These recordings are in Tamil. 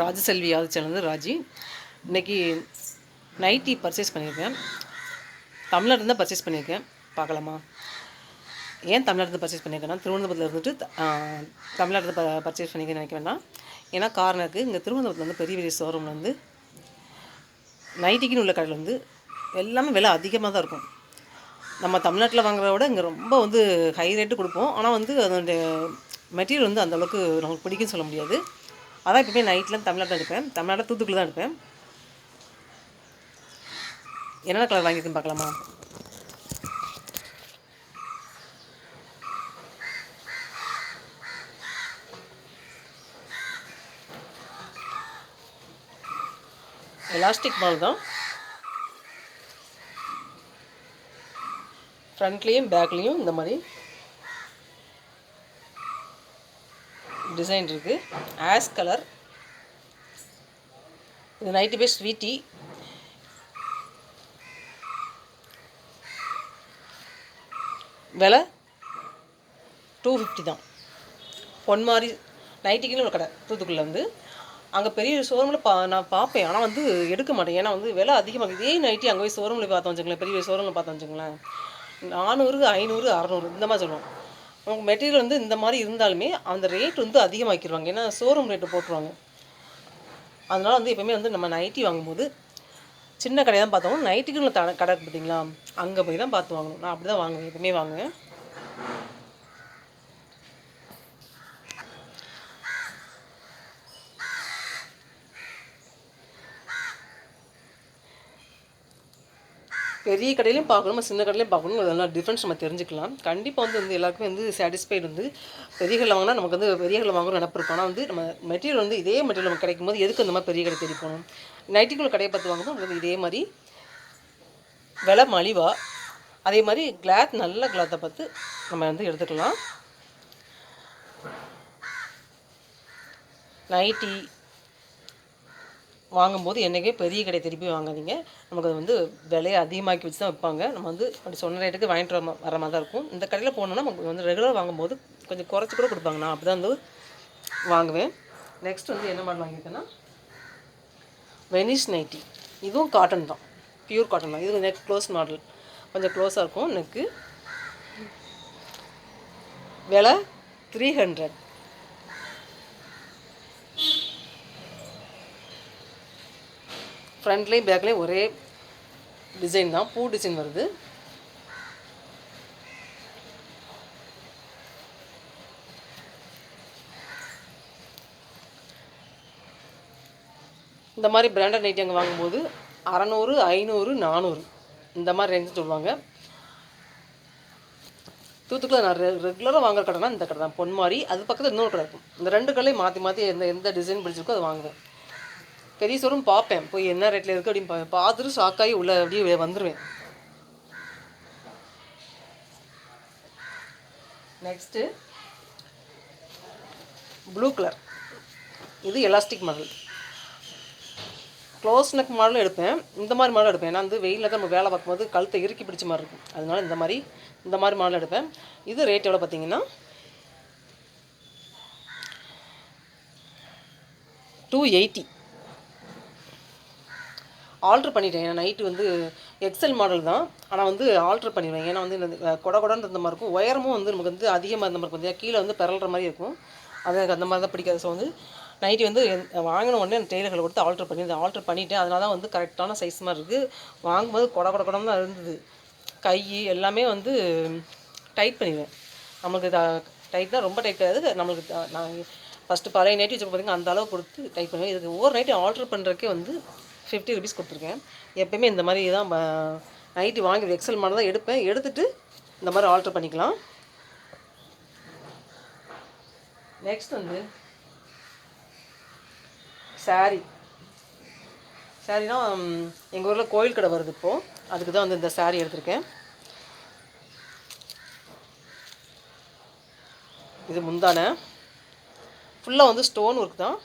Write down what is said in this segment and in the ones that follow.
ராஜசெல்வி யாது சேனல் ராஜி. இன்றைக்கி நைட்டி பர்ச்சேஸ் பண்ணியிருக்கேன். தமிழ்நாட்டில் பர்ச்சேஸ் பண்ணியிருக்கேன். பார்க்கலாமா? ஏன் தமிழ்நாடு பர்ச்சேஸ் பண்ணியிருக்கேன்னா திருவனந்தபுரத்தில் இருந்துட்டு தமிழ்நாட்டில் தமிழ்நாடு ப பர்ச்சேஸ் பண்ணிக்க நினைக்க வேண்டாம். ஏன்னா காரணம் இருக்குது இங்கே திருவனந்தபுரத்தில் வந்து பெரிய பெரிய ஷோரூமில் வந்து நைட்டிக்குன்னு உள்ள கடையில் வந்து எல்லாமே விலை அதிகமாக தான் இருக்கும். நம்ம தமிழ்நாட்டில் வாங்குறத விட இங்கே ரொம்ப வந்து ஹை ரேட்டு கொடுப்போம். ஆனால் வந்து அதனுடைய மெட்டீரியல் வந்து அந்தளவுக்கு நமக்கு பிடிக்கும்னு சொல்ல முடியாது. அதான் எப்பவுமே நைட்லாம் தமிழ்நாட்டில் எடுப்பேன். தமிழ்நாட்டில் தூத்துக்குள்ள தான் எடுப்பேன். என்னென்ன கலர் வாங்கியிருக்குன்னு பார்க்கலாமா? எலாஸ்டிக் மால் தான். ஃப்ரண்ட்லேயும் பேக்லேயும் இந்த மாதிரி டிசைன் இருக்குது ஆஸ் கலர். இது நைட்டி பேஸ் ஸ்வீட்டி விலை டூ ஃபிஃப்டி தான். பொன்மாரி நைட்டிக்குன்னு ஒரு கடை தூத்துக்குடியில் வந்து அங்கே பெரிய ஷோரூமில் பா நான் பார்ப்பேன். ஆனால் வந்து எடுக்க மாட்டேன். ஏன்னா வந்து விலை அதிகமாக இதே நைட்டி அங்கே போய் ஷோரூமில் பார்த்தோம் வச்சுங்களேன் பெரிய ஷோரூமில் பார்த்தோம் வச்சுங்களேன் நானூறு ஐநூறு அறநூறு இந்த மாதிரி சொல்லுவோம். அவங்க மெட்டீரியல் வந்து இந்த மாதிரி இருந்தாலுமே அந்த ரேட் வந்து அதிகமாக்கிடுவாங்க. ஏன்னா ஷோரூம் ரேட்டு போட்டுருவாங்க. அதனால் வந்து எப்பவுமே வந்து நம்ம நைட்டி வாங்கும்போது சின்ன கடையை தான் பார்த்தோம் நைட்டுக்குள்ள த கடை பார்த்தீங்களா அங்கே போய் தான் பார்த்து வாங்கணும். நான் அப்படி தான் வாங்குவேன். எப்பவுமே வாங்குவேன். பெரிய கடையிலையும் பார்க்கணும் சின்ன கடையிலையும் பார்க்கணும் அதெல்லாம் டிஃப்ரென்ஸ் நம்ம தெரிஞ்சுக்கலாம். கண்டிப்பாக வந்து வந்து எல்லாருக்குமே வந்து சாட்டிஸ்ஃபைடு வந்து பெரிய கடையில் வாங்கினா நமக்கு வந்து பெரிய கடையில் வாங்கணும் நினப்பு இருக்கும். ஆனால் வந்து நம்ம மெட்டீரியல் வந்து இதே மெட்டீரியல் நமக்கு கிடைக்கும் போது எதுக்கு அந்த மாதிரி பெரிய கடை தேடி போகணும்? நைட்டிக்குள்ள கடையை பார்த்து வாங்கும்போது நமக்கு வந்து இதே மாதிரி விலை மலிவாக அதே மாதிரி கிளாத் நல்ல கிளாத்தை பார்த்து நம்ம வந்து எடுத்துக்கலாம். நைட்டி வாங்கும்போது என்றைக்கே பெரிய கடை திருப்பி வாங்காதீங்க. நமக்கு அது வந்து விலையை அதிகமாக்கி வச்சு தான் வைப்பாங்க நம்ம வந்து அப்படி சொன்ன ரேட்டுக்கு வாங்கிட்டு வர வர மாதிரி தான் இருக்கும். இந்த கடையில் போனோம்னா நமக்கு வந்து ரெகுலர் வாங்கும்போது கொஞ்சம் குறைச்சி கூட கொடுப்பாங்க. நான் அப்படி தான் வந்து வாங்குவேன். நெக்ஸ்ட் வந்து என்ன மாடல் வாங்கியிருக்கேன்னா வெனிஸ் நைட்டி இதுவும் காட்டன் தான். பியூர் காட்டன் தான். இது நெக் க்ளோஸ் மாடல் கொஞ்சம் க்ளோஸாக இருக்கும். நெக்கு விலை த்ரீ ஹண்ட்ரட் ஃப்ரண்ட்லேயும் பேக்லேயும் ஒரே டிசைன் தான். பூ டிசைன் வருது. இந்த மாதிரி பிராண்டட் நைட்டி அங்கே வாங்கும்போது அறநூறு ஐநூறு நானூறு. இந்த மாதிரி ரேஞ்சு சொல்லுவாங்க. தூத்துக்குள்ள நான் ரெ ரெகுலராக வாங்குற கடைனா இந்த கடை தான். பொன்மாரி அது பக்கத்தில் இன்னொரு கடை இருக்கும். இந்த ரெண்டு கடையும் மாற்றி மாற்றி எந்த எந்த டிசைன் பிடிச்சிருக்கோ அதை வாங்குவேன். பெரிய ஷோரூம் பார்ப்பேன் போய் என்ன ரேட்டில் இருக்குது அப்படின்னு பார்த்துட்டு ஷாக்காகி உள்ளே அப்படியே வந்துடுவேன் நெக்ஸ்ட்டு ப்ளூ கலர் இது எலாஸ்டிக் மாடல் க்ளோஸ் நெக் மாடலும் எடுப்பேன். இந்த மாதிரி மாடல் எடுப்பேன். ஏன்னா வந்து வெயிலில் தான் நம்ம வேலை பார்க்கும்போது கழுத்தை இறுக்கி பிடிச்ச மாதிரி இருக்கும். அதனால இந்த மாதிரி இந்த மாதிரி மாடல் எடுப்பேன். இது ரேட் எவ்வளோ பார்த்தீங்கன்னா? டூ எயிட்டி ஆல்ட்ரு பண்ணிட்டேன். ஏன்னா நைட்டு வந்து எக்ஸல் மாடல் தான். ஆனால் வந்து ஆல்ட்ரு பண்ணிடுவேன். ஏன்னா வந்து இந்த கொட கொடன்னு இருந்த மாதிரி இருக்கும். உயரமும் வந்து நமக்கு வந்து அதிகமாக இருந்த மாதிரி இருக்கும். இல்லையா? கீழே வந்து பிறல்ற மாதிரி இருக்கும். அது எனக்கு அந்த மாதிரி தான் பிடிக்காது. ஸோ வந்து நைட்டி வந்து வாங்கின உடனே அந்த டெய்லர்களை கொடுத்து ஆல்ட்ரு பண்ணியிருந்தேன் ஆல்ட்ரு பண்ணிவிட்டேன் அதனால தான் வந்து கரெக்டான சைஸ் மாதிரி இருக்குது வாங்கும்போது கொட கொட கொடன்னு தான் இருந்தது. கை எல்லாமே வந்து டைட் பண்ணிடுவேன். நமக்கு டைட்னா ரொம்ப டைட் கிடையாது நம்மளுக்கு நான் ஃபஸ்ட்டு பழைய நைட்டி வச்சு பார்த்தீங்கன்னா அந்த அளவு கொடுத்து டைட் பண்ணுவேன். இதுக்கு ஒவ்வொரு நைட்டி ஆல்ட்ரு பண்ணுறதுக்கே வந்து ஃபிஃப்டி ருபீஸ் கொடுத்துருக்கேன். எப்போயுமே இந்த மாதிரி தான் நைட்டி வாங்கி எக்ஸல் மாடல் தான் எடுப்பேன். எடுத்துகிட்டு இந்த மாதிரி ஆல்ட்ரு பண்ணிக்கலாம். நெக்ஸ்ட் வந்து saree. சாரினா எங்கள் ஊரில் கோயில் கடை வருது இப்போது அதுக்கு தான் வந்து இந்த saree எடுத்திருக்கேன். இது முந்தான. ஃபுல்லாக வந்து ஸ்டோன் ஒர்க் தான்.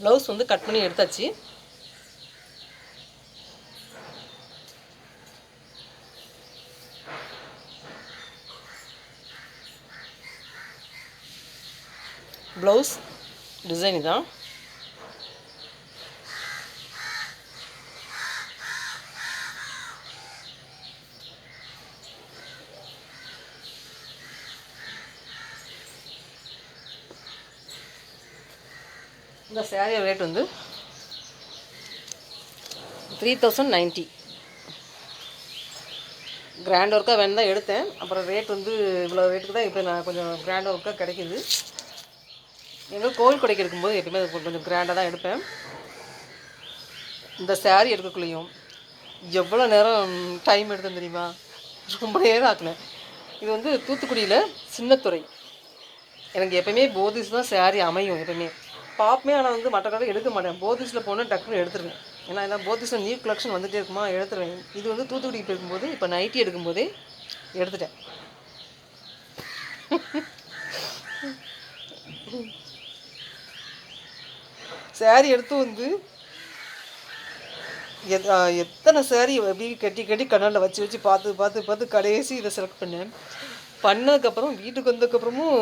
ப்ளவுஸ் வந்து கட் பண்ணி எடுத்தாச்சு. ப்ளவுஸ் டிசைன் தான் இந்த சேரீ ரேட் வந்து த்ரீ தௌசண்ட் நைன்ட்டி கிராண்ட் ஒர்க்காக வேணும் தான் எடுத்தேன். அப்புறம் ரேட் வந்து இவ்வளோ ரேட்டுக்கு தான் இப்போ நான் கொஞ்சம் கிராண்ட் ஒர்க்காக கிடைக்கிது. எங்கள் கோவில் கொடைக்கு எடுக்கும்போது எப்பயுமே அது கொஞ்சம் கிராண்டாக தான் எடுப்பேன். இந்த சேரீ எடுக்கக்குள்ளேயும் எவ்வளோ நேரம் டைம் எடுத்தேன் தெரியுமா? ரொம்ப நேரம் ஆக்கினேன். இது வந்து தூத்துக்குடியில் சின்னத்துறை. எனக்கு எப்பயுமே போதிஸ் தான் சேரீ அமையும் எப்பயுமே. பார்ப்பமே ஆனால் வந்து மற்ற கடை எடுக்க மாட்டேன். போதிஸில் போனால் டக்குன்னு எடுத்துருவேன். ஏன்னா எல்லாம் போதிஸில் நியூ கலெக்ஷன் வந்துகிட்டே இருக்குமா எடுத்துருவேன். இது வந்து தூத்துக்குடிக்கு போயிருக்கும்போது இப்போ நைட்டி எடுக்கும்போதே எடுத்துட்டேன். சேரீ எடுத்து வந்து எத் எத்தனை சேரீ எப்படி கட்டி கட்டி கண்ணால் வச்சு வச்சு பார்த்து பார்த்து பார்த்து கடைசி இதை செலக்ட் பண்ணேன். பண்ணதுக்கப்புறம் வீட்டுக்கு வந்ததுக்கப்புறமும்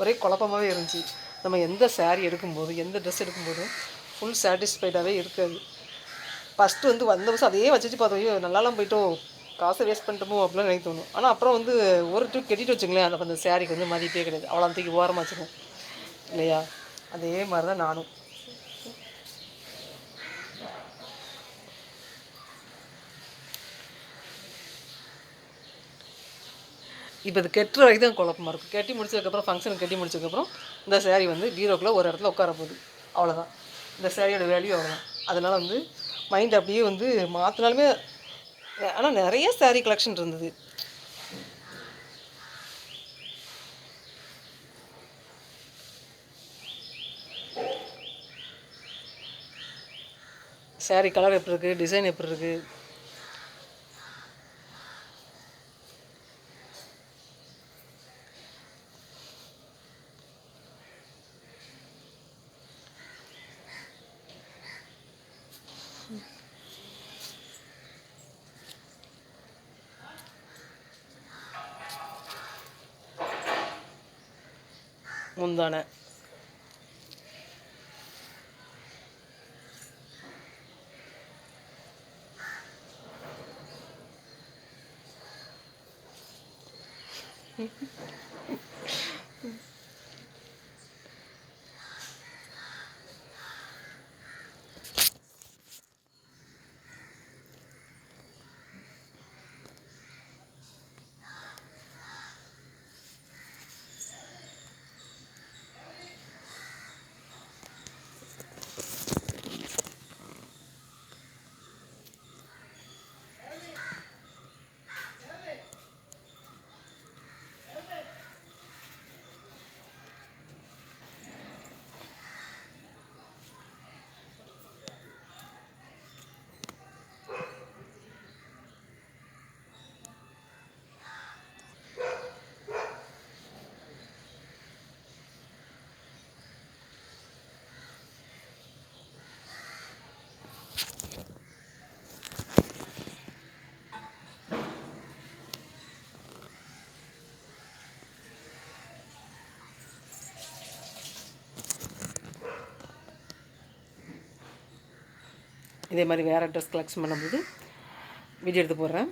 ஒரே குழப்பமாகவே இருந்துச்சு. நம்ம எந்த சேரீ எடுக்கும்போது எந்த ட்ரெஸ் எடுக்கும்போதும் ஃபுல் சாட்டிஸ்ஃபைடாகவே இருக்காது. ஃபஸ்ட்டு வந்து வந்த வருஷம் அதே வச்சு பார்த்தோம். ஐயோ நல்லாலாம் போயிட்டோம் காசை வேஸ்ட் பண்ணிட்டோமோ அப்படிலாம் நினைக்க தோணும். ஆனால் அப்புறம் வந்து ஒரு டூ கட்டிட்டு வச்சுங்களேன் அந்த அந்த சேரீக்கு வந்து மதிப்பே கிடையாது. அவ்வளோ தூக்கி ஓரமாக வச்சுருவோம். இல்லையா? அதே மாதிரி தான் நானும். இப்போ இது கெட்டுற வரைக்கும் தான் குழப்பமாக இருக்கும் கட்டி முடிச்சதுக்கப்புறம் ஃபங்க்ஷனுக்கு கட்டி முடிச்சதுக்கப்புறம் இந்த சேரீ வந்து பீரோக்குள்ளே ஒரு இடத்துல உட்கார போகுது. அவ்வளோதான் இந்த சேரீயோட வேல்யூ அவ்வளோதான் அதனால் வந்து மைண்ட் அப்படியே வந்து மாற்றினாலுமே ஆனால் நிறைய சேரீ கலெக்ஷன் இருந்தது. சேரீ கலர் எப்படி இருக்குது டிசைன் எப்படி இருக்குது முந்தான இதே மாதிரி வேறு ட்ரெஸ் கலெக்ஷன் பண்ணும்போது வீடியோ எடுத்து போடுறேன்.